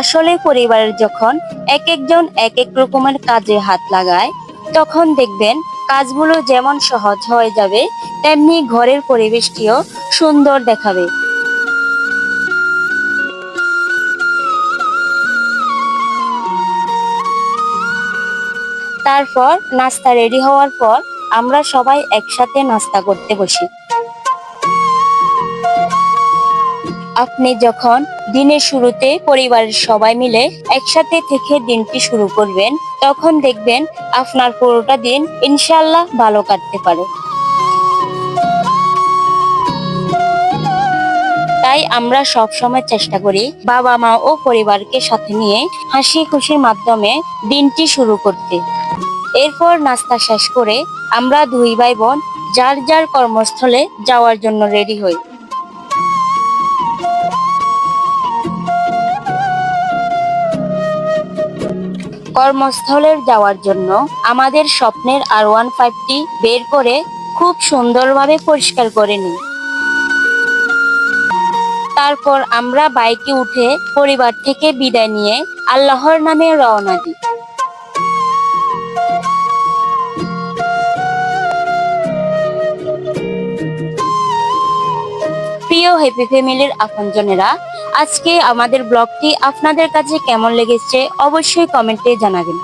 আসলে পরিবারের যখন এক একজন এক এক রকমের কাজে হাত লাগায়, তখন দেখবেন কাজগুলো যেমন সহজ হয়ে যাবে, তেমনি ঘরের পরিবেশটিও সুন্দর দেখাবে। তারপর নাস্তা রেডি হওয়ার পর আমরা সবাই একসাথে নাস্তা করতে বসি। আপনি যখন দিনের শুরুতে পরিবারের সবাই মিলে একসাথে থেকে দিনটি শুরু করবেন, তখন দেখবেন আপনার পুরোটা দিন ইনশাল্লাহ ভালো কাটতে পারে। তাই আমরা সব সময় চেষ্টা করি বাবা, মা ও পরিবারকে সাথে নিয়ে হাসি খুশির মাধ্যমে দিনটি শুরু করতে। এরপর নাস্তা শেষ করে আমরা দুই ভাই বোন যার যার কর্মস্থলে যাওয়ার জন্য রেডি হই। কর্মস্থলের যাওয়ার জন্য আমাদের স্বপ্নের আর ওয়ান ফাইভটি বের করে খুব সুন্দরভাবে পরিষ্কার করে নিই। তারপর আমরা বাইকে উঠে পরিবার থেকে বিদায় নিয়ে আল্লাহর নামে রওনা দিই। প্রিয় হ্যাপি ফ্যামিলির আপনজনেরা আজকে আমাদের ব্লগটি আপনাদের কাছে কেমন লেগেছে অবশ্যই কমেন্টে জানাবেন।